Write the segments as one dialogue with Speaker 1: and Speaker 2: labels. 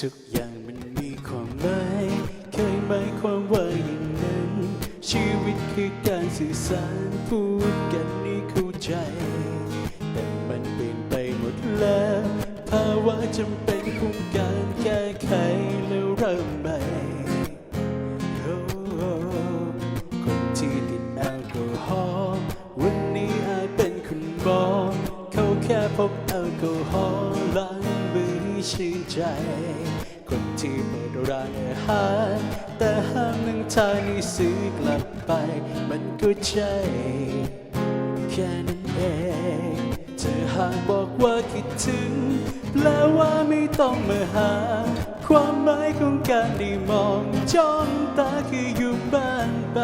Speaker 1: ทุกอย่างมันมีความหมายเคยหมายความว่าอย่างนั้น ชีวิตคือการสื่อสารพูดกันนี่เข้าใจ แต่มันเปลี่ยนไปหมดแล้ว ภาวะจำเป็นของการแก้ไขแล้วเริ่มใหม่ ชื่นใจ คนที่เปิดร้านอาหารแต่ห้ามนั่งทานให้ซื้อกลับไป มันก็ใช่แค่นั้นเองเธอหากบอกว่าคิดถึง แปลว่าไม่ต้องมาหา ความหมายของการได้มองจ้องตาคืออยู่บ้านไป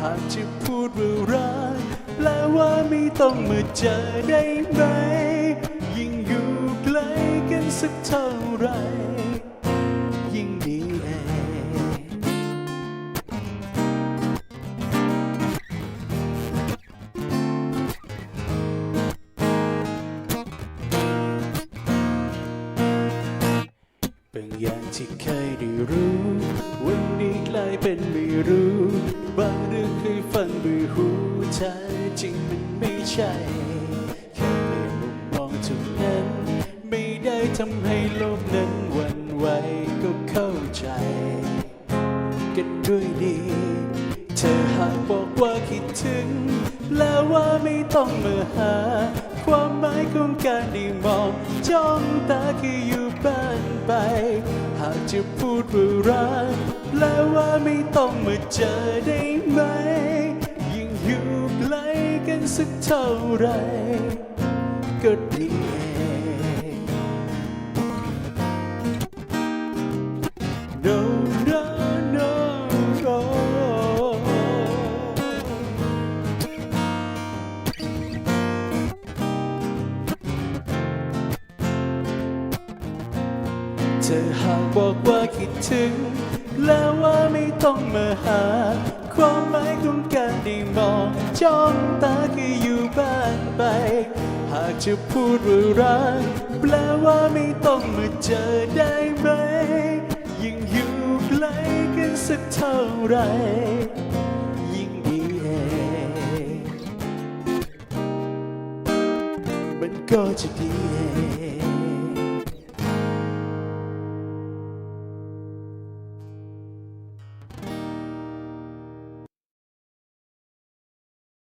Speaker 1: หากจะพูดว่ารักแปลว่าไม่ต้องมาเจอได้ไหม สักเท่าไร ยิ่งดีเองบางอย่างที่เคยได้รู้ วันนี้กลายเป็นไม่รู้ ทำให้โลกนั้นวันไหวก็เข้าใจ กันด้วยดี เธอหากบอกว่าคิดถึง แล้วว่าไม่ต้องมาหา ความหมายของการได้มองจ้องตาคืออยู่บ้านไป หากจะพูดว่ารักแล้วว่าไม่ต้องมาเจอได้ไหม ยิ่งอยู่ใกล้กันสักเท่าไหรก็ดี ธอหากบอกว่าคิดถึง แล้วว่าไม่ต้องมาหา ความหมายของการได้มองจ้องตาคืออยู่บ้านไป หากจะพูดว่ารักแปลว่าไม่ต้องมาเจอได้ไหม ยิ่งอยู่ใกล้กันสักเท่าไหรยิ่งดีเองมันก็จะดีเอง